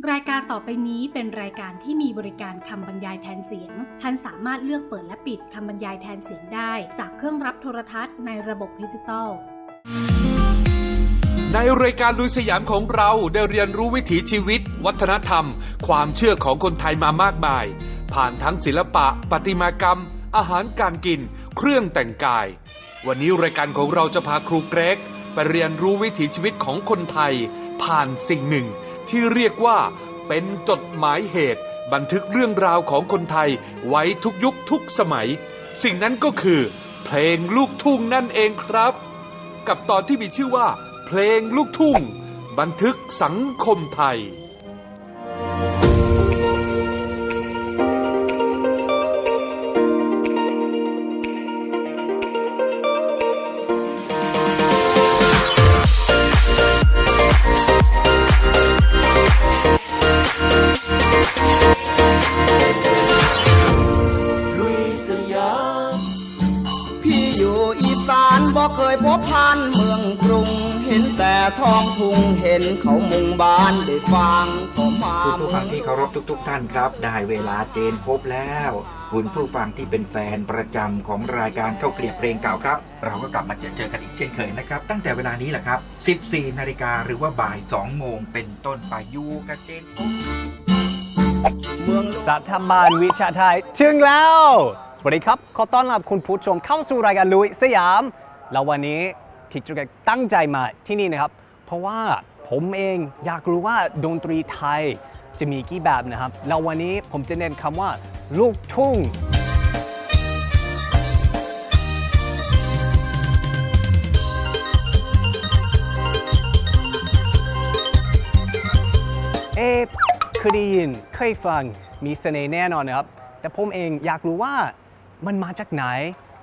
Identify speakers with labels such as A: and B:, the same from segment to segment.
A: รายการต่อไปนี้เป็นรายการที่มีบริการคำบรรยายแทนเสียง ท่านสามารถเลือกเปิดและปิดคำบรรยายแทนเสียงได้ จากเครื่องรับโทรทัศน์ในระบบดิจิตอล
B: ในรายการลุยสยามของเราได้เรียนรู้วิถีชีวิต วัฒนธรรม ความเชื่อของคนไทยมามากมาย ผ่านทั้งศิลปะ ประติมากรรม อาหารการกิน เครื่องแต่งกาย วันนี้รายการของเราจะพาครูเกรก ไปเรียนรู้วิถีชีวิตของคนไทย ผ่านสิ่งหนึ่ง ที่เรียกว่า เป็นจดหมายเหตุ บันทึกเรื่องราวของคนไทยไว้ทุกยุคทุกสมัย สิ่งนั้นก็คือ เพลงลูกทุ่งนั่นเองครับ กับตอนที่มีชื่อว่า เพลงลูกทุ่ง บันทึกสังคมไทยา
C: นครับได้
D: เวลาเจนพบแล้ว คุณผู้ฟังที่เป็นแฟนประจำของรายการเข้าวเกลียบเพลงเก่าครับ เราก็กลับมาเจอเจอกันอีกเช่นเคยนะครับ ตั้งแต่เวลานี้แหละครับ 14 นาฬิกาหรือว่าบ่าย 2 โมงเป็นต้นไปอยูกับเจนพบ
C: เมือง
E: สถาบันวิชาไทย ถึงแล้ว สวัสดีครับ ขอต้อนรับคุณผู้ชมเข้าสู่รายการลุยสยาม แล้ววันนี้ที่จุกตั้งใจมาที่นี่นะครับ เพราะว่าผมเองอยากรู้ว่าดนตรีไทย จะมีกี่แบบนะครับ แล้ววันนี้ผมจะเน้นคำว่า ลูกทุ่งเอ๊ะเคยได้ยินเคยฟังมีเสน่ห์แน่นอนนะครับ แต่ผมเองอยากรู้ว่ามันมาจากไหน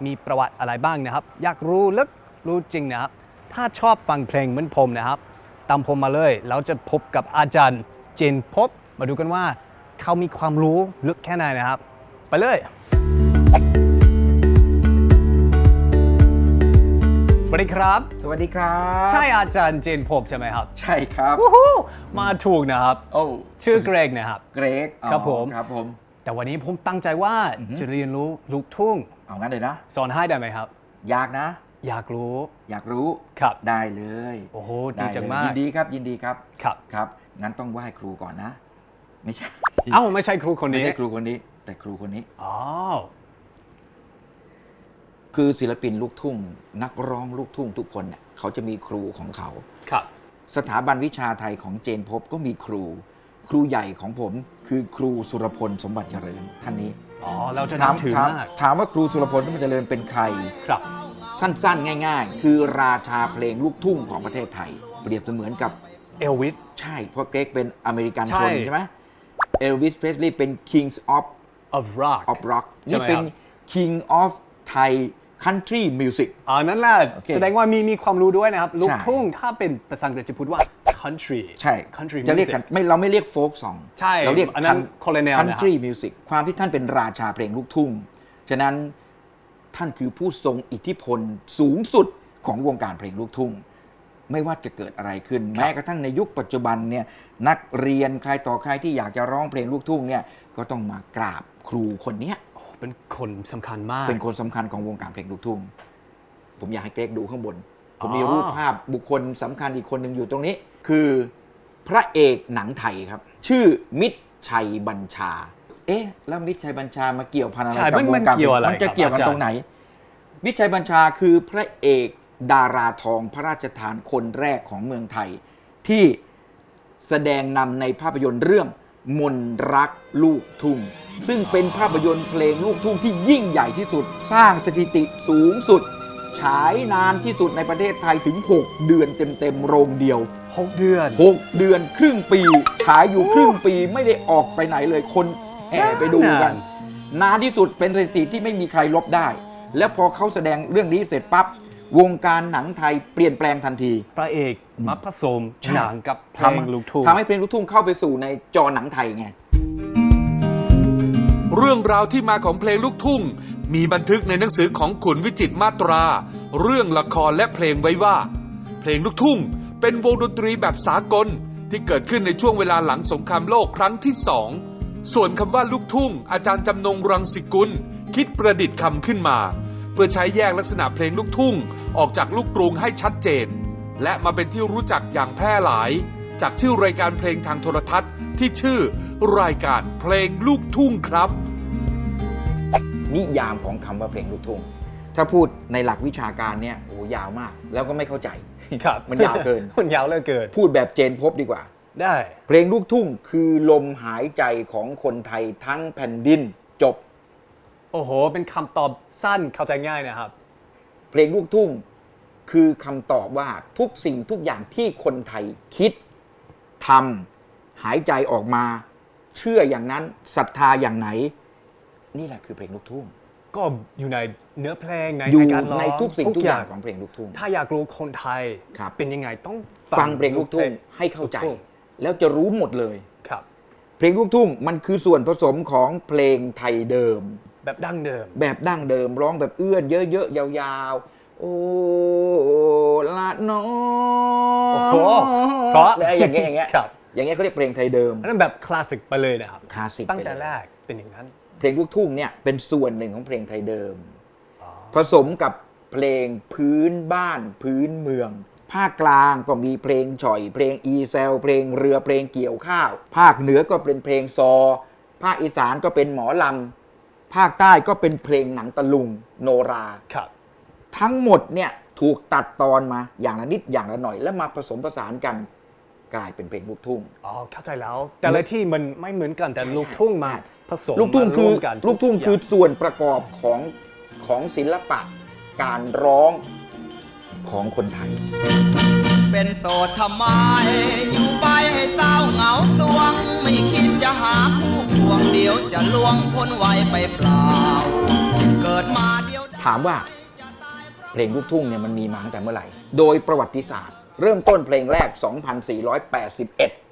E: มีประวัติอะไรบ้างนะครับ อยากรู้ลึกรู้จริงนะครับ ถ้าชอบฟังเพลงเหมือนผมนะครับ ตามผมมาเลย เราจะพบกับอาจารย์เจนพบ มาดูกันว่าเขามีความรู้ลึกแค่ไหนนะครับ ไปเลย สวัสดีครับ
D: สวัสดีครับ
E: ใช่อาจารย์เจนพบใช่ไหมครับ
D: ใช่ครับ
E: วู้ฮู้มาถูกนะครับ
D: โอ้
E: ชื่อเกรกนะครับ
D: เกรกอ๋อ
E: ครับผม
D: ครับผม
E: แต่วันนี้ผมตั้งใจว่า
D: อือฮึ
E: จะเรียนรู้ลูกทุ่ง
D: เอางั้นเลยนะ
E: สอนให้ได้ไหมครับ
D: อยากนะ
E: อยากรู้
D: อยากรู้
E: ครับ
D: ได้เลย
E: โอ้โห
D: ได้
E: ดีจัง
D: เลย
E: มาก
D: ยินดีครับยินดีครับ
E: ครับ
D: ครับ งั้นต้องไหว้ครูก่อนนะ ไม่ใช่
E: เอ้าไม่ใช่ครูคน
D: ไม่
E: นี้
D: ใช่ครูคนนี้ แต่ครูคนนี้
E: อ๋อ
D: คือศิลปินลูกทุ่ง นักร้องลูกทุ่งทุกคนเนี่ยเขาจะมีครูของเขา
E: ครับ
D: สถาบันวิชาไทยของเจนพบก็มีครู ครูใหญ่ของผม คือครูสุรพลสมบัติเจริญท่านนี้
E: อ๋อ เราจะ
D: ถาม
E: นับถือ
D: ถาม
E: มาก
D: ถามว่าครูสุรพลสมบัติเจริญเป็นใคร
E: ครับ
D: สั้นๆ ง่าย ๆ คือราชาเพลงลูกทุ่งของประเทศไทย เปรียบเสมือนกับ
E: เอลวิส
D: ใช่เพราะเกรกเป็นอเมริกัน
E: ใช่
D: ชนใช่ไหม เอลวิสเพรสลีย์เป็น Kings of
E: of rock
D: of Rock
E: ใช่
D: นี่
E: ไหม
D: เป็น
E: ครับ
D: King of Thai Country Music
E: อ่านั่นแหละ
D: โอเค
E: แสดงว่ามีมีความรู้ด้วยนะครับ ลูก
D: ใช่
E: ทุ่งถ้าเป็นภาษาอังกฤษจะพูดว่า country
D: ใช่
E: country
D: จะเรียก
E: music
D: กันไม่เราไม่เรียกโฟกซอง
E: ใช่
D: เราเรียก
E: อันนั้นคนละแนวนะครับ
D: country music ความที่ท่านเป็นราชาเพลงลูกทุ่ง ฉะนั้นท่านคือผู้ทรงอิทธิพลสูงสุดของวงการเพลงลูกทุ่ง ไม่ว่าจะเกิดอะไรขึ้น แม้กระทั่งในยุคปัจจุบันเนี่ยนักเรียนใครต่อใครที่อยากจะร้องเพลงลูกทุ่งเนี่ยก็ต้องมากราบครูคนเนี้ย
E: โอ้เป็นคนสำคัญมาก
D: เป็นคนสำคัญของวงการเพลงลูกทุ่ง ผมอยากให้เกรกดูข้างบน ผม
E: อ๋อ
D: มีรูปภาพบุคคลสำคัญอีกคนหนึ่งอยู่ตรงนี้ คือพระเอกหนังไทยครับ ชื่อมิตรชัยบัญชา เอ๊ะ แล้วมิตรชัยบัญชามาเกี่ยวพันอะไร
E: ใช่
D: กับ
E: มัน
D: ว
E: มัน
D: งการ
E: เกี่ยวอะไร
D: มันจะ
E: ครับ
D: เกี่ยวกัน
E: อาจารย์
D: ตรงไหน มิตรชัยบัญชาคือพระเอก ดาราทองพระราชทานคนแรกของเมืองไทย ที่แสดงนำในภาพยนตร์เรื่องมนรักลูกทุ่ง ซึ่งเป็นภาพยนตร์เพลงลูกทุ่งที่ยิ่งใหญ่ที่สุด สร้างสถิติสูงสุด ฉายนานที่สุดในประเทศไทยถึง 6 เดือนเต็มๆโรงเดียว
E: หกเดือน
D: 6 เดือนครึ่งปี ฉายอยู่ครึ่งปีไม่ได้ออกไปไหนเลยคนแห่ไปดูกัน นานที่สุดเป็นสถิติที่ไม่มีใครลบได้ แล้วพอเขาแสดงเรื่องนี้เสร็จปั๊บ วงการหนังไทยเปลี่ยนแปลงทันที
E: พระเอกมาผสม
D: ใช่
E: หนังกับเพลงลูกทุ่ง
D: ทำให้เพลงลูกทุ่งเข้าไปสู่ในจอหนังไทยไง
B: เรื่องราวที่มาของเพลงลูกทุ่ง มีบันทึกในหนังสือของขุนวิจิตรมาตรา เรื่องละครและเพลงไว้ว่า เพลงลูกทุ่ง เป็นวงดนตรีแบบสากลที่เกิดขึ้นในช่วงเวลาหลังสงครามโลกครั้งที่สองส่วนคำว่าลูกทุ่ง อาจารย์จำนงรังสิกุล คิดประดิษฐ์คำขึ้นมา เพื่อใช้แยกลักษณะเพลงลูกทุ่ง ออกจากลูกกรุงให้ชัดเจน และมาเป็นที่รู้จักอย่างแพร่หลาย จากชื่อรายการเพลงทางโทรทัศน์ ที่ชื่อรายการเพลงลูกทุ่งครับ
D: นิยามของคำว่าเพลงลูกทุ่ง ถ้าพูดในหลักวิชาการเนี่ยโอ้ยาวมาก แล้วก็ไม่เข้าใจ
E: ครับ
D: มันยาวเกิน
E: มันยาวเหลือเกิน
D: พูดแบบเจนพบดีกว่า
E: ได้
D: เพลงลูกทุ่งคือลมหายใจของคนไทยทั้งแผ่นดินจบ
E: โอ้โห เป็นคำตอบ สั้นเข้าใจง่ายนะครับ
D: เพลงลูกทุ่งคือคำตอบว่าทุกสิ่งทุกอย่างที่คนไทยคิดทำหายใจออกมา เชื่ออย่างนั้นศรัทธาอย่างไหน นี่แหละคือเพลงลูกทุ่ง
E: ก็อยู่ในเนื้อเพลงใน
D: อยู่
E: ในการร้อง
D: ในทุกสิ่งทุกอย่างของเพลงลูกทุ่ง
E: ถ้าอยากรู้คนไทย
D: ครับ
E: เป็นยังไงต้อง
D: ฟังเพลงลูกทุ่งให้เข้าใจ
E: ลูกทุ่ง
D: แล้วจะรู้หมดเลย
E: ครับ
D: เพลงลูกทุ่งมันคือส่วนผสมของเพลงไทยเดิม
E: แบบดั้งเดิม
D: แบบดั้งเดิมร้องแบบเอื้อนเยอะๆยาวๆ โอ้ละน้อ
E: โอ้โหเพราะ
D: เนี่ยอย่างเงี้ยอย่างเงี้ย
E: ครับ
D: อย่างเงี้ยเขาเรียกเพลงไทยเดิม
E: อันนั้นแบบคลาสสิกไปเลยนะครับ
D: คลาสสิก
E: ตั้ง
D: ไป
E: แต่
D: เลย
E: แรกเป็นอย่างนั้น
D: เพลงลูกทุ่งเนี่ยเป็นส่วนหนึ่งของเพลงไทยเดิม ผสมกับเพลงพื้นบ้านพื้นเมือง ภาคกลางก็มีเพลงฉ่อย เพลงอีเซล เพลงเรือเพลงเกี่ยวข้าว ภาคเหนือก็เป็นเพลงซอ ภาคอีสานก็เป็นหมอลำ ภาคใต้ก็เป็นเพลงหนังตะลุงโนรา
E: ครับ
D: ทั้งหมดเนี่ยถูกตัดตอนมาอย่างละนิดอย่างละหน่อย แล้วมาผสมผสานกันกลายเป็นเพลงลูกทุ่ง
E: อ๋อ เข้าใจแล้ว แต่ละที่มันไม่เหมือนกันแต่ลูกทุ่งมาผสม
D: ลูกทุ่ง
E: มา
D: คื
E: ร่
D: อ
E: วมกัน
D: ลูกทุ่งคือส่วนประกอบของของศิลปะการร้องของคนไทย
C: เป็นโสดทำไม อยู่ไปให้เศร้าเหงาสวง ไม่คิดจะหาคู่ควง เดียวจะล่วงพ้นวัยไปเปล่า เกิดมาเดียว
D: ถามว่าเพลงลูกทุ่งเนี่ยมันมีมาตั้งแต่เมื่อไหร่ โดยประวัติศาสตร์ เริ่มต้นเพลงแรก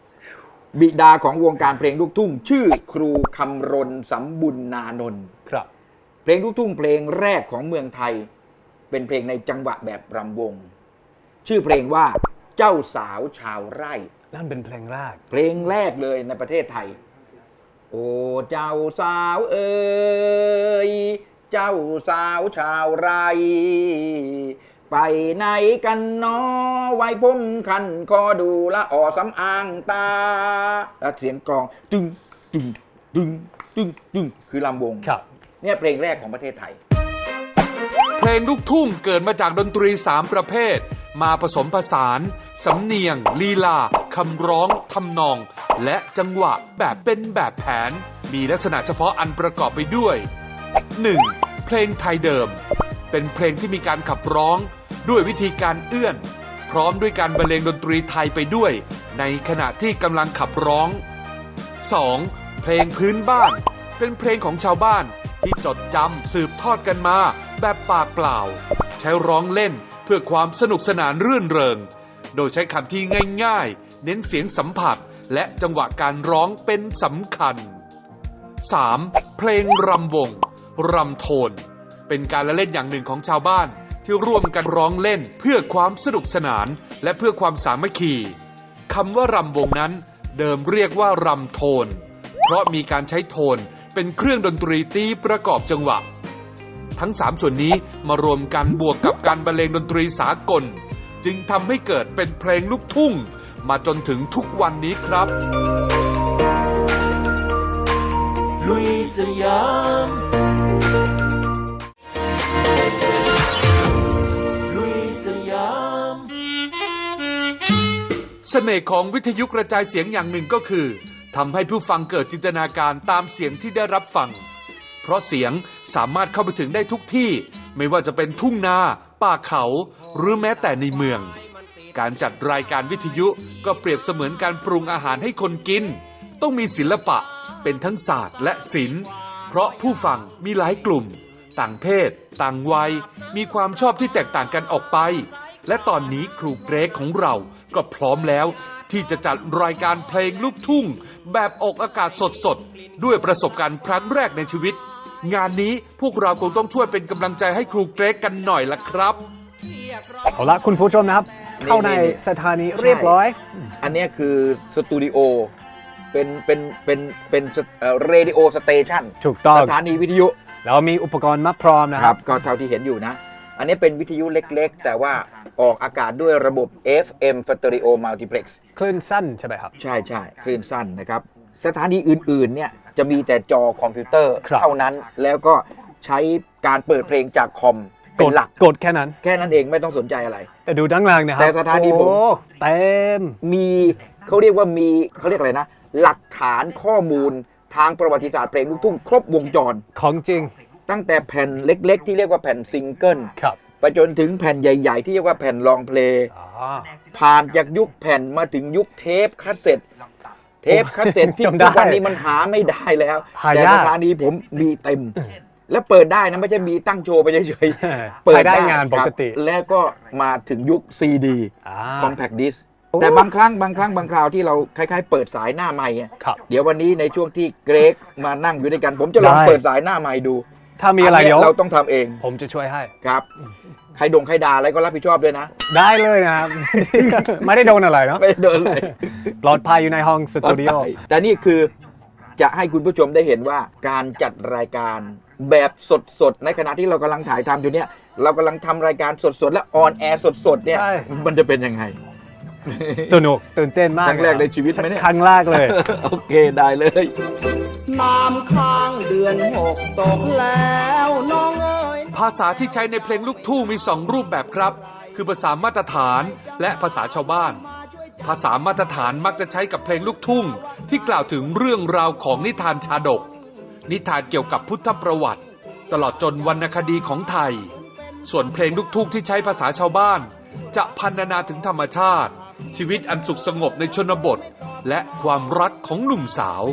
D: 2481 บิดาของวงการเพลงลูกทุ่ง ชื่อครูคำรณสำบุญนานนท์
E: ครับ
D: เพลงลูกทุ่งเพลงแรกของเมืองไทย เป็นเพลงในจังหวะแบบรำวง ชื่อเพลงว่าเจ้าสาวชาวไร่
E: นั่นเป็นเพลงแรก
D: เพลงแรกเลยในประเทศไทย โอ้เจ้าสาวเอ๋ยเจ้าสาวชาวไร ไปไหนกันเนอไว้ผมคันคอดูละอ่อสำอางตาแล้วเสียงกลองตึงตึงตึงตึงตึงคือลำวง
E: ครับ
D: เนี่ยเพลงแรกของประเทศไทย
B: เพลงลูกทุ่งเกิดมาจากดนตรีสามประเภท มาผสมผสาน สำเนียง ลีลา คำร้อง ทำนอง และจังหวะแบบเป็นแบบแผน มีลักษณะเฉพาะอันประกอบไปด้วย 1. เพลงไทยเดิม เป็นเพลงที่มีการขับร้องด้วยวิธีการเอื้อน พร้อมด้วยการบรรเลงดนตรีไทยไปด้วย ในขณะที่กำลังขับร้อง 2. เพลงพื้นบ้าน เป็นเพลงของชาวบ้านที่จดจำสืบทอดกันมา แบบปากเปล่า ใช้ร้องเล่นเพื่อความสนุกสนานรื่นเริง โดยใช้คำที่ง่ายๆ เน้นเสียงสัมผัสและจังหวะการร้องเป็นสำคัญ 3. เพลงรำวงรำโทน เป็นการละเล่นอย่างหนึ่งของชาวบ้านที่ร่วมกันร้องเล่นเพื่อความสนุกสนานและเพื่อความสามัคคีคำว่ารำวงนั้นเดิมเรียกว่ารำโทน เพราะมีการใช้โทนเป็นเครื่องดนตรีตีประกอบจังหวะ ทั้ง 3 ส่วนนี้มารวมกันบวกกับการบรรเลงดนตรีสากล จึงทำให้เกิดเป็นเพลงลูกทุ่ง มาจนถึงทุกวันนี้ครับ
F: ลุยสยามลุยสยาม
B: เสน่ห์ของวิทยุกระจายเสียงอย่างหนึ่งก็คือทำให้ผู้ฟังเกิดจินตนาการตามเสียงที่ได้รับฟัง เพราะเสียงสามารถเข้าไปถึงได้ทุกที่ ไม่ว่าจะเป็นทุ่งนา ป่าเขา หรือแม้แต่ในเมือง การจัดรายการวิทยุก็เปรียบเสมือนการปรุงอาหารให้คนกิน ต้องมีศิลปะเป็นทั้งศาสตร์และศิลป์ เพราะผู้ฟังมีหลายกลุ่ม ต่างเพศ ต่างวัย มีความชอบที่แตกต่างกันออกไป และตอนนี้ครูเกรกของเราก็พร้อมแล้วที่จะจัดรายการเพลงลูกทุ่ง แบบออกอากาศสดๆ ด้วยประสบการณ์ครั้งแรกในชีวิต งานนี้พวกเราคงต้องช่วยเป็นกำลังใจให้ครูเกรกกันหน่อยละครับ
C: เพีย
E: เอาละคุณผู้ชมนะครับเข้าใน
D: นี่
E: สถานีเรียบร้อย
D: อันเนี้ยคือสตูดิโอเป็นเป็นเป็นเป็นเรดิโอสเตชัน
E: ถูกต้อง
D: สถานีวิทยุ
E: แล้วมีอุปกรณ์มาพร้อมนะ
D: ค
E: ค
D: รั
E: รั
D: บบ ก็เท่าที่เห็นอยู่นะ อันนี้เป็นวิทยุเล็กๆ แต่ว่าออกอากาศด้วยระบบ FM Stereo Multiplex
E: คลื่นสั้นใช่ไหมครับ
D: ใช่ใช่คลื่นสั้นนะครับ สถานีอื่นๆเนี่ย จะมีแต่จอคอมพิวเตอร์
E: ครับ
D: เท่านั้นแล้วก็ใช้การเปิดเพลงจากคอม
E: ก
D: เป็น
E: ด
D: หลัก
E: กดแค่นั้น
D: แค่นั้นเองไม่ต้องสนใจอะไร
E: แต่ดูด้านล่างนะครับ
D: แต่สถานีผม
E: โอ้เต็ม
D: มีเขาเรียกว่ามีเขาเรียกอะไรนะ หลักฐานข้อมูลทางประวัติศาสตร์เพลงลูกทุ่งครบวงจร
E: ของจริง
D: ตั้งแต่แผ่นเล็ก ๆ ที่เรียกว่าแผ่นซิงเกิล
E: ครับ
D: ไปจนถึงแผ่นใหญ่ ๆ ที่เรียกว่าแผ่นลองเพลง
E: อ๋อ
D: ผ่านจากยุคแผ่นมาถึงยุคเทปคาสเซ็ต เทปคาสเซ็ตที่
E: จำได้
D: ทุกวันนี้มันหาไม่ได้แล้ว
E: หายาก
D: แต่สถานีผมมีเต็ม แล้วเปิดได้นะไม่ใช่มีตั้งโชว์ไปเฉยๆ เปิ
E: ใช้ได้งานป
D: ครับ
E: กติ
D: แล้วก็มาถึงยุคซีดี
E: อ่า
D: compact disc
E: โอ้
D: แต่บางครั้งบางครั้งบางคราวที่เราคล้ายๆ เปิดสายหน้าไม้อะ
E: ครับ
D: เดี๋ยววันนี้ในช่วงที่เกรกมานั่งอยู่ด้วยกัน ผมจะลอง
E: ได้
D: เปิดสายหน้าไม้ดู
E: ถ้ามีอะไร
D: น
E: เดี๋
D: นี้
E: ยว
D: เราต้องทำเอง
E: ผมจะช่วยให้
D: ครับ ใครดงใครด่าอะไรก็รับผิดชอบด้วยนะ
E: ได้เลยนะครับ ไม่ได้โดนอะไรเนาะ
D: ไม่เดินเลย
E: ปลอดภัยอยู่ในห้องสตูดิโอ
D: แต่นี่คือจะให้คุณผู้ชมได้เห็นว่าการจัดรายการแบบสดๆในขณะที่เรากำลังถ่ายทำอยู่เนี่ย เรากำลังทำรายการสดๆและออนแอร์สดๆเนี่ย
E: ใช่
D: มันจะเป็นยังไง
E: สนุกตื่นเต้นมาก
D: ครั้งแรกในชีวิตไหมเนี่ย
E: ครั้งแรกเลย
D: โอเคได้เลย
C: น้ำค้างเดือนหกตกแล้วน้องเอ้ย
B: ภาษาที่ใช้ในเพลงลูกทุ่งมีสองรูปแบบครับ คือภาษามาตรฐานและภาษาชาวบ้าน ภาษามาตรฐานมักจะใช้กับเพลงลูกทุ่ง ที่กล่าวถึงเรื่องราวของนิทานชาดก นิทานเกี่ยวกับพุทธประวัติ ตลอดจนวรรณคดีของไทย ส่วนเพลงลูกทุ่งที่ใช้ภาษาชาวบ้าน จะพันนาถึงธรรมชาติ ชีวิตอันสุขสงบในชนบท และความรักของหนุ่มสาว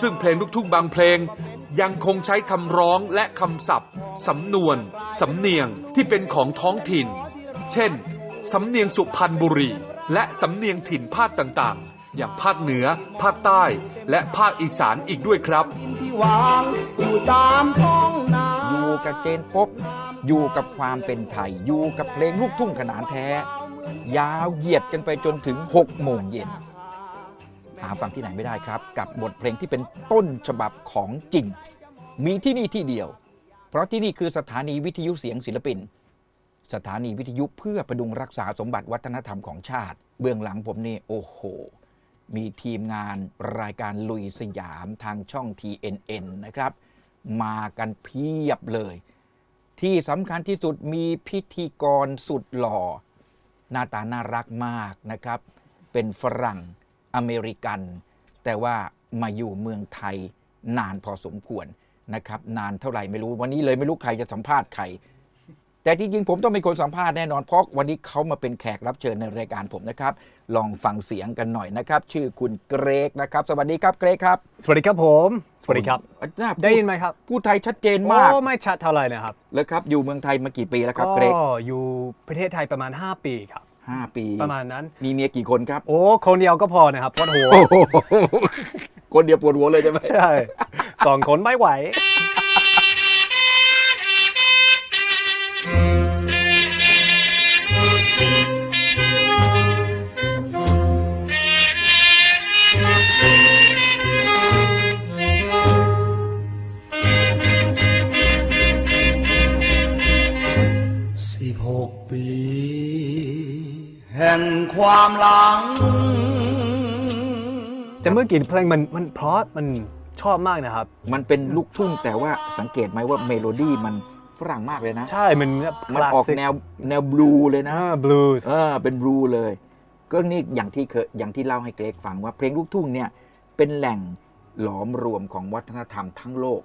B: ซึ่งเพลงลูกทุ่งบางเพลง ยังคงใช้คำร้องและคำศัพท์ สำนวน สำเนียงที่เป็นของท้องถิ่น เช่น สำเนียงสุพรรณบุรี และสำเนียงถิ่นภาคต่างๆ อย่างภาคเหนือ ภาคใต้ และภาคอีสานอีกด้วยครับ
C: อยู่ตามอง
D: อยู่กับเจนพบอยู่กับความเป็นไทย อยู่กับเพลงลูกทุ่งขนานแท้ ยาวเหยียดกันไปจนถึง 6 โมงเย็น หาฟังที่ไหนไม่ได้ครับ กับบทเพลงที่เป็นต้นฉบับของจริง มีที่นี่ที่เดียว เพราะที่นี่คือสถานีวิทยุเสียงศิลปิน สถานีวิทยุเพื่อประดุงรักษาสมบัติวัฒนธรรมของชาติ เบื้องหลังผมนี่ โอ้โห มีทีมงานรายการลุยสยามทางช่อง TNN นะครับ มากันเพียบเลย ที่สำคัญที่สุดมีพิธีกรสุดหล่อ หน้าตาน่ารักมากนะครับ เป็นฝรั่งอเมริกัน แต่ว่ามาอยู่เมืองไทยนานพอสมควรนะครับ นานเท่าไหร่ไม่รู้วันนี้เลยไม่รู้ใครจะสัมภาษณ์ใคร แต่จริงๆผมต้องเป็นคนสัมภาษณ์แน่นอนเพราะวันนี้เขามาเป็นแขกรับเชิญในรายการผมนะครับ ลองฟังเสียงกันหน่อยนะครับ ชื่อคุณเกรกนะครับ สวัสดีครับเกรกครับ
E: สวัสดีครับผม สวัสดีครับ
D: น่าพู
E: ได้ยินไหมครับ
D: พูดไทยชัดเจนมาก
E: โอ้ไม่ชัดเท่าไหร่นะครับ
D: เลยครับอยู่เมืองไทยมากี่ปีแล้วครับ
E: ก็
D: เกรก
E: อยู่ประเทศไทยประมาณ 5 ปีครับ
D: ห้าปี
E: ประมาณนั้น
D: มีเมียกี่คนครับ
E: โอ้คนเดียวก็พอนะครับปวดหัว
D: โอ้โหคนเดียวปวดหัวเลยใช่ไหม
E: ใช่สองคนไม่ไหว
C: ห่งความหลัง
E: แต่เมื่อกี้เพลงมันมันเพราะมันชอบมากนะครับ
D: มันเป็นลูกทุ่งแต่ว่าสังเกตไหมว่าเมโลดี้มันฝรั่งมากเลยนะ
E: ใช่มันแบบ
D: มันออกแนวแนวบลูเลยนะ
E: บลูส์
D: เออเป็นบลูเลย ก็นี่อย่างที่เคยอย่างที่เล่าให้เกรกฟังว่าเพลงลูกทุ่งเนี่ยเป็นแหล่งหลอมรวมของวัฒนธรรมทั้งโลก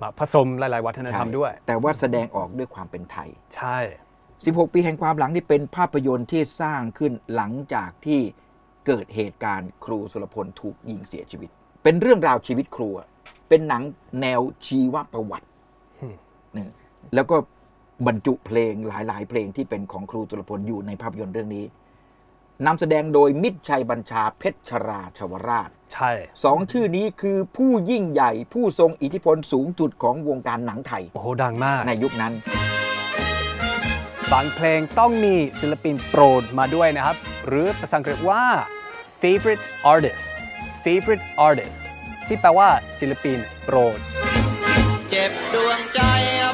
E: มาผสมหลาย ๆ วัฒนธรรมด้วย
D: แต่ว่าแสดงออกด้วยความเป็นไทย
E: ใช่
D: 16 ปีแห่งความหลังนี่เป็นภาพยนตร์ที่สร้างขึ้นหลังจากที่เกิดเหตุการณ์ครูสุรพลถูกยิงเสียชีวิต เป็นเรื่องราวชีวิตครูอะเป็นหนังแนวชีวประวัติ
E: อืม
D: นี่แล้วก็บรรจุเพลงหลาย ๆ เพลงที่เป็นของครูสุรพลอยู่ในภาพยนตร์เรื่องนี้นำแสดงโดยมิตรชัยบัญชาเพชรชราชวราช
E: ใช่
D: สองชื่อนี้คือผู้ยิ่งใหญ่ผู้ทรงอิทธิพลสูงสุดของวงการหนังไทย
E: โอ้โห ดังมาก
D: ในยุคนั้น
E: บางเพลงต้องมีศิลปินโปรดมาด้วยนะครับ หรือภาษาอังกฤษว่า favorite artist favorite artist ที่แปลว่าศิลปินโปรด
C: เจ็บดวงใจ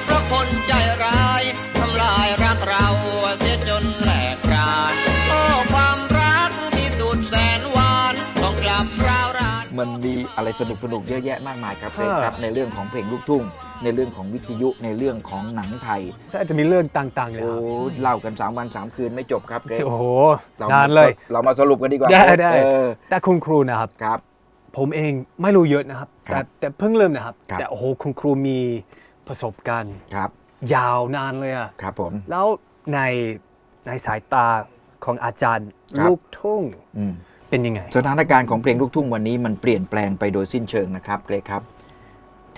C: เพราะคนใจร้ายทำลาย มัน
D: มีอะไรสนุกสนุกๆเยอะแยะมากมายครับเพลง
E: ค่ะ
D: ครับในเรื่องของเพลงลูกทุ่ง ในเรื่องของวิทยุในเรื่องของหนังไทย
E: ถ้าจะมีเรื่องต่างๆเลย
D: โอ้
E: ครับ
D: เล่ากัน3วัน3คืนไม่จบครับเกรซ
E: โอ้โห
D: เรา
E: นานเลย
D: เรามาสรุปกันดีกว่า
E: ได้
D: เกรซ
E: ได้
D: เออ
E: แต่คุณครูนะครับ
D: ครับ
E: ผมเองไม่รู้เยอะนะครับ
D: ครั
E: แต่
D: บ
E: แต่เพิ่งเริ่มนะครับ
D: ครับ
E: แต่โอ้โหคุณครูมีประสบการณ์
D: ครับ
E: ยาวนานเลยอะ
D: ครับผม
E: แล้วในในสายตาของอาจารย์
D: ครับ
E: ลูกทุ่ง
D: อืม
E: เป็นยังไง
D: สถานการณ์ของเพลงลูกทุ่งวันนี้มันเปลี่ยนแปลงไปโดยสิ้นเชิงนะครับเกรซครับ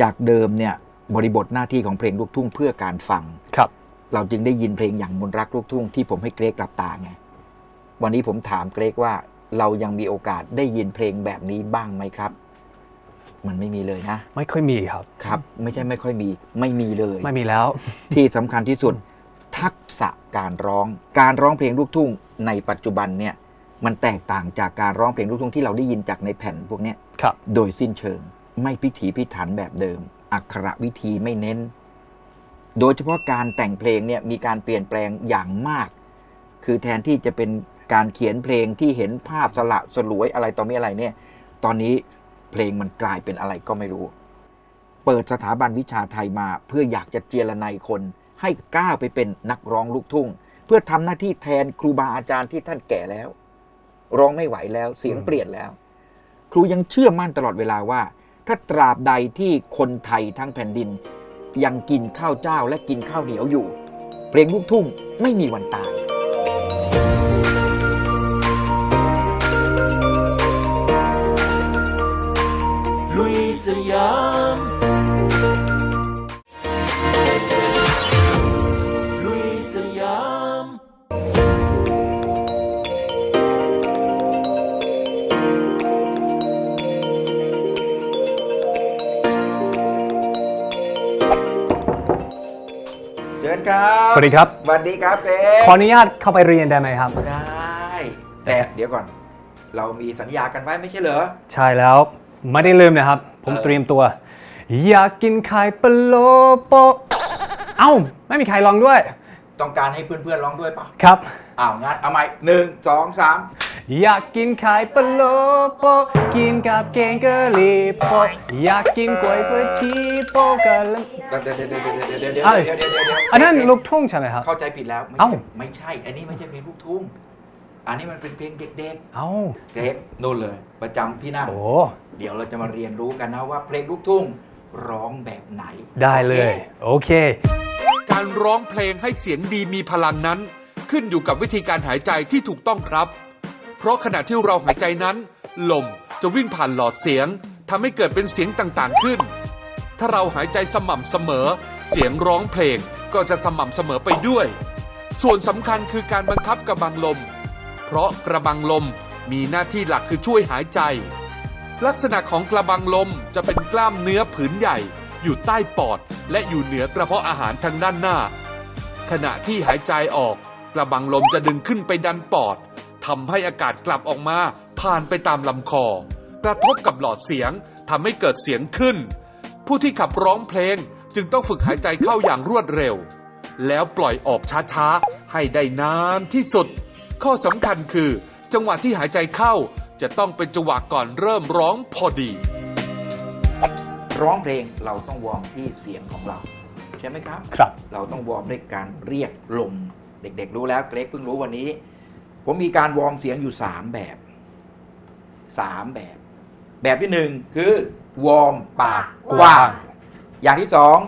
D: จากเดิมเนี่ยบริบทหน้าที่ของเพลงลูกทุ่งเพื่อการฟัง
E: ครับ
D: เราจึงได้ยินเพลงอย่างมนต์รักลูกทุ่งที่ผมให้เกรกหลับตาไงวันนี้ผมถามเกรกว่าเรายังมีโอกาสได้ยินเพลงแบบนี้บ้างไหมครับ มันไม่มีเลยนะ
E: ไม่ค่อยมีครับ
D: ครับ ไม่ใช่ไม่ค่อยมี ไม่มีเลย
E: ไม่มีแล้ว
D: ที่สำคัญที่สุด ทักษะการร้อง การร้องเพลงลูกทุ่งในปัจจุบันเนี่ย มันแตกต่างจากการร้องเพลงลูกทุ่งที่เราได้ยินจากในแผ่นพวกเนี้ย
E: ครับ
D: โดยสิ้นเชิง ไม่พิถีพิถันแบบเดิม อักขระวิธีไม่เน้น โดยเฉพาะการแต่งเพลงเนี่ยมีการเปลี่ยนแปลงอย่างมาก คือแทนที่จะเป็นการเขียนเพลงที่เห็นภาพสละสลวยอะไรต่อมีอะไรเนี่ย ตอนนี้เพลงมันกลายเป็นอะไรก็ไม่รู้ เปิดสถาบันวิชาไทยมา เพื่ออยากจะเจรนายคน ให้ก้าวไปเป็นนักร้องลูกทุ่ง เพื่อทำหน้าที่แทนครูบาอาจารย์ที่ท่านแก่แล้ว ร้องไม่ไหวแล้ว เสียงเปลี่ยนแล้ว ครูยังเชื่อมั่นตลอดเวลาว่า ถ้าตราบใดที่คนไทยทั้งแผ่นดิน ยังกินข้าวเจ้าและกินข้าวเหนียวอยู่ เพลงลูกทุ่งไม่มีวันตาย
F: ลุยสยาม
D: เชิญครับ
E: สวัสดีครับ
D: สวัสดีครับเกร
E: ขออนุญาตเข้าไปเรียนได้ไหมครับ
D: ได้ แต่เดี๋ยวก่อน เรามีสัญญากันไว้ไม่ใช่เหรอ
E: ใช่แล้ว ไม่ได้ลืมนะครับ ผม
D: เออ
E: เตรียมตัว อยากกินไข่ปลาโลโปะเอ้า ไม่มีใครลองด้วย
D: ต้องการให้เพื่อนๆร้องด้วยปะ
E: ครับ
D: อ้าวงั้นเอาใหม่หนึ่งสองสาม
E: อยากกินไข่ปลาโลโปะกินกับแกงกะหรี่โปะอยากกินกล้วยผัดชีโปะกะละ
D: เดี๋ยวเดี๋ยวเดี๋ยวเดี๋ยวเดี๋ยวเดี๋ยว
E: เอ้ย
D: เดี๋ยวเดี๋ยวเดี๋ยวเดี๋ยว
E: อันนั้นลูกทุ่งใช่ไหมครับ
D: เข้าใจผิดแล้วไม่
E: เอ้า
D: ใช่ไม่ใช่อันนี้ไม่ใช่เพลงลูกทุ่งอันนี้มันเป็นเพลงเด็ก
E: เอ้า
D: ๆเด็กนู่นเลยประจำที่นั่น
E: โอ้
D: เดี๋ยวเราจะมาเรียนรู้กันนะว่าเพลงลูกทุ่งร้องแบบไหน
E: ได้เลย
D: โอค
E: โอเค
B: การร้องเพลงให้เสียงดีมีพลังนั้น ขึ้นอยู่กับวิธีการหายใจที่ถูกต้องครับ เพราะขณะที่เราหายใจนั้น ลมจะวิ่งผ่านหลอดเสียงทำให้เกิดเป็นเสียงต่างๆขึ้น ถ้าเราหายใจสม่ำเสมอ เสียงร้องเพลงก็จะสม่ำเสมอไปด้วย ส่วนสำคัญคือการบังคับกระบังลม เพราะกระบังลมมีหน้าที่หลักคือช่วยหายใจ ลักษณะของกระบังลมจะเป็นกล้ามเนื้อผืนใหญ่ อยู่ใต้ปอด และอยู่เหนือกระเพาะอาหารทางด้านหน้า ขณะที่หายใจออก กระบังลมจะดึงขึ้นไปดันปอดทำให้อากาศกลับออกมาผ่านไปตามลำคอ กระทบกับหลอดเสียงทำให้เกิดเสียงขึ้น ผู้ที่ขับร้องเพลงจึงต้องฝึกหายใจเข้าอย่างรวดเร็ว แล้วปล่อยออกช้าๆ ให้ได้นานที่สุด ข้อสำคัญคือ จังหวะที่หายใจเข้าจะต้องเป็นจังหวะก่อนเริ่มร้องพอดี
D: ร้องเพลงเราต้องวอร์มที่เสียงของเรา ใช่ไหมครับ
E: ครับ
D: เราต้องวอร์มด้วยการเรียกลม เด็กๆรู้แล้วเกรกเพิ่งรู้วันนี้ ผมมีการวอร์มเสียงอยู่ 3 แบบสามแบบ แบบที่หนึ่งคือวอร์มปากกว้างอย่างที่สอง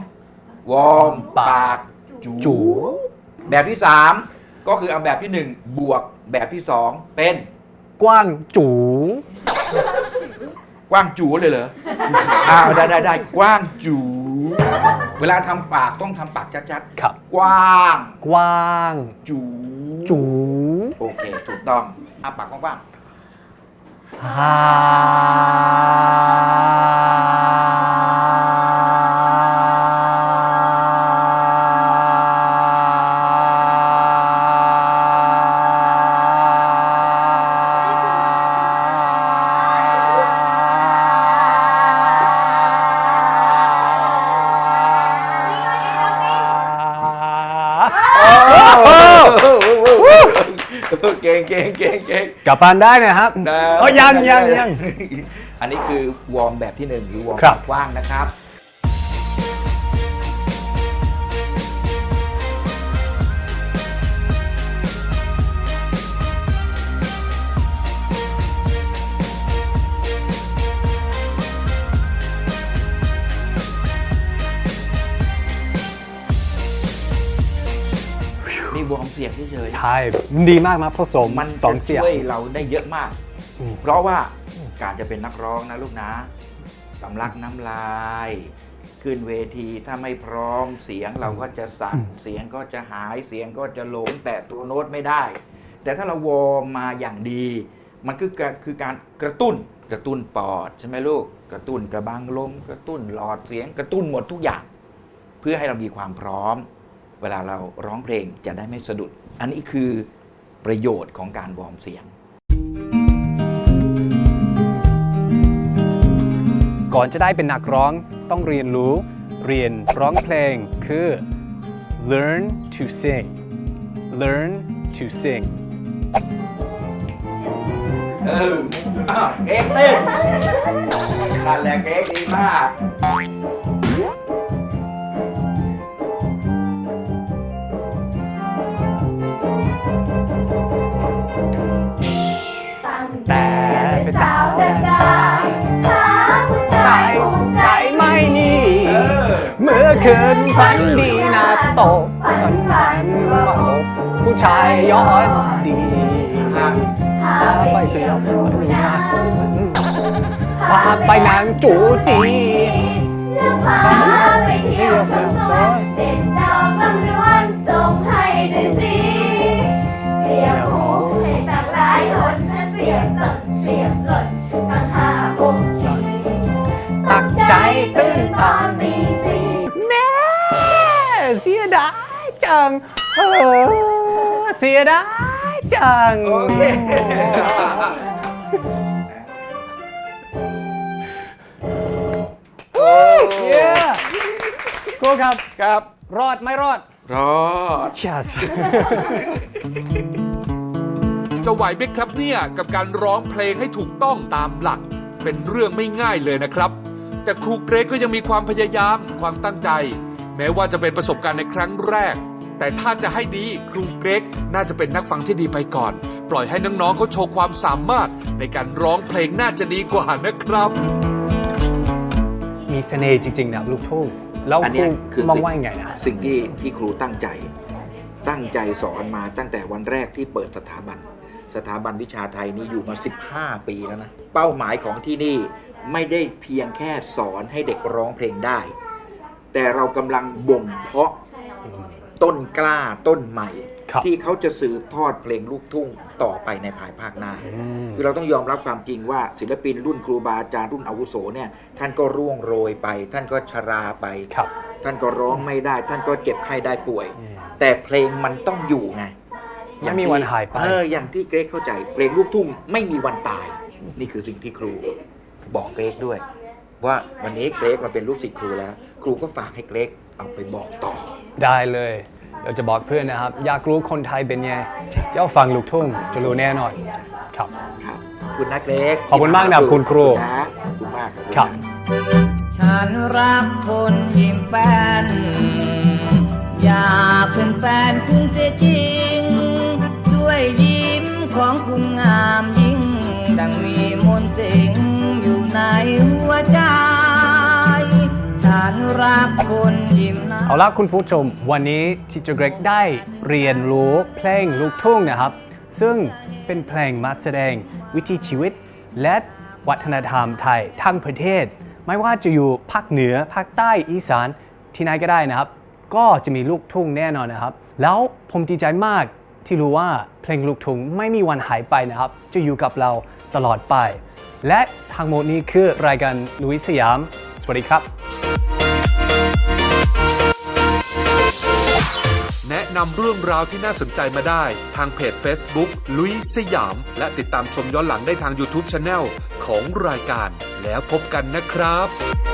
D: วอร์มปากจู
E: จู
D: แบบที่สามก็คือเอาแบบที่หนึ่งบวกแบบที่สองเป็น
E: กว้างจู
D: กว้างจูเลยเหรอ อ้าวได้ได้ได้กว้างจู เวลาทำปากต้องทำปากชัด
E: ครับ
D: ๆ กว้าง
E: กว้าง
D: จู
E: จู
D: โอเค ถูกต้องอ้าปากกว้าง
E: ฮ่า
D: งเก่งเก่งเก่ง
E: กลับบ้านได้นะครับ
D: นะ
E: โอ้ยังยังยัง
D: อันนี้คือวอร์มแบบที่หนึ่งหรือวอร์ม
E: ครับ
D: กว้างนะครับ เสียงเฉยๆ
E: ใช่ดีมากมาผสม
D: มัน
E: สอง
D: จะ
E: เสียง
D: ช่วยเราได้เยอะมาก
E: อืม
D: เพราะว่าการจะเป็นนักร้องนะลูกนะสำลักน้ำลาย ขึ้นเวทีถ้าไม่พร้อมเสียงเราก็จะสั่นเสียงก็จะหายเสียงก็จะหลงแต่ตัวโน้ตไม่ได้ แต่ถ้าเราวอร์มมาอย่างดี มันคือการคือการกระตุ้นกระตุ้นปอดใช่ไหมลูกกระตุ้นกระบังลมกระตุ้นหลอดเสียงกระตุ้นหมดทุกอย่าง เพื่อให้เรามีความพร้อม เวลาเราร้องเพลงจะได้ไม่สะดุด อันนี้คือประโยชน์ของการวอร์มเสียง
E: ก่อนจะได้เป็นนักร้องต้องเรียนรู้ เรียนร้องเพลงคือ learn to sing learn to sing
D: เอออ้าวเอ็กเต้นนั่นแหละเอ็กดีมาก
E: คืนฝันดีนาตกฝันฝันว่าพบผู้ชายย้อนดี
G: พา
E: พา
G: ไปเที่ย
E: ว
G: ดูนา
E: นาพาไปนางจูจี
G: แล้วพา
E: สียดายจัง
D: โอเคโอ้
E: เย้ครูครับ
D: ครับ
E: รอดไม่รอด
D: รอด
E: yes
B: จะไหวไหมครับเนี่ยกับการร้องเพลงให้ถูกต้องตามหลัก เป็นเรื่องไม่ง่ายเลยนะครับ แต่ครูเกรกก็ยังมีความพยายามความตั้งใจ แม้ว่าจะเป็นประสบการณ์ในครั้งแรก แต่ถ้าจะให้ดีครูเกรกน่าจะเป็นนักฟังที่ดีไปก่อน ปล่อยให้น้องๆเขาโชว์ความสามารถ ในการร้องเพลงน่าจะดีกว่านะครับ
E: มีเสน่ห์จริงๆนะลูกทุ่งแล้ว
D: อัน
E: ค
D: เนี้
E: รู
D: ยคือ
E: มอง
D: สิ่ง
E: ว่ายังไงนะ
D: สิ่งที่ที่ครูตั้งใจ ตั้งใจสอนมาตั้งแต่วันแรกที่เปิดสถาบัน สถาบันวิชาไทยนี่อยู่มา 15 ปีแล้วนะ เป้าหมายของที่นี่ไม่ได้เพียงแค่สอนให้เด็กร้องเพลงได้ แต่เรากำลังบ่มเพาะ ต้นกล้าต้นใหม่
E: ครับ
D: ที่เขาจะสืบทอดเพลงลูกทุ่งต่อไปในภายภาคหน้า
E: อืม
D: คือเราต้องยอมรับความจริงว่าศิลปินรุ่นครูบาอาจารย์รุ่นอาวุโสเนี่ยท่านก็ร่วงโรยไป ท่านก็ชราไป
E: ครับ
D: ท่านก็ร้องไม่ได้ ท่านก็เจ็บไข้ได้ป่วย
E: อืม
D: แต่เพลงมันต้องอยู่ไง
E: ไม่มีวันหายไป
D: เอออย่างที่เกรกเข้าใจ เพลงลูกทุ่งไม่มีวันตาย นี่คือสิ่งที่ครูบอกเกรกด้วย ว่าวันนี้เกรกมาเป็นลูกศิษย์ครูแล้ว ครูก็ฝากให้เกรก เอาไปบอกต่อ
E: ได้เลยเดี๋ยวจะบอกเพื่อนนะครับ อยากรู้คนไทยเป็นไงเจ้าฟังลูกทุ่งจะรู้แน่นอนครับ
D: ครับขอบคุณนะเกรก
E: ขอบคุณมากนะคุณครู
D: นะขอบคุณมาก
E: ครับ
H: ฉันรักคนยิ้มแป้นอยากเป็นแฟนคุณเสียจริง ด้วยยิ้มของคุณงามยิ่ง ดังมีมนต์สิงอยู่ในหัวใจ ฉันรักคนยิ้มนะ
E: เอาละคุณผู้ชม วันนี้ทิเจอร์เกรกได้เรียนรู้เพลงลูกทุ่งนะครับ ซึ่งเป็นเพลงมาแสดงวิถีชีวิต และวัฒนธรรมไทยทั้งประเทศ ไม่ว่าจะอยู่ภาคเหนือภาคใต้อีสานที่ไหนก็ได้นะครับ ก็จะมีลูกทุ่งแน่นอนนะครับ แล้วผมดีใจมากที่รู้ว่าเพลงลูกทุ่งไม่มีวันหายไปนะครับ จะอยู่กับเราตลอดไป และทั้งหมดนี้คือรายการลุยสยาม สวัสดีครับ
B: แนะนำเรื่องราวที่น่าสนใจมาได้ ทางเพจ Facebook ลุยสยาม และติดตามชมย้อนหลังได้ทาง YouTube Channel ของรายการ แล้วพบกันนะครับ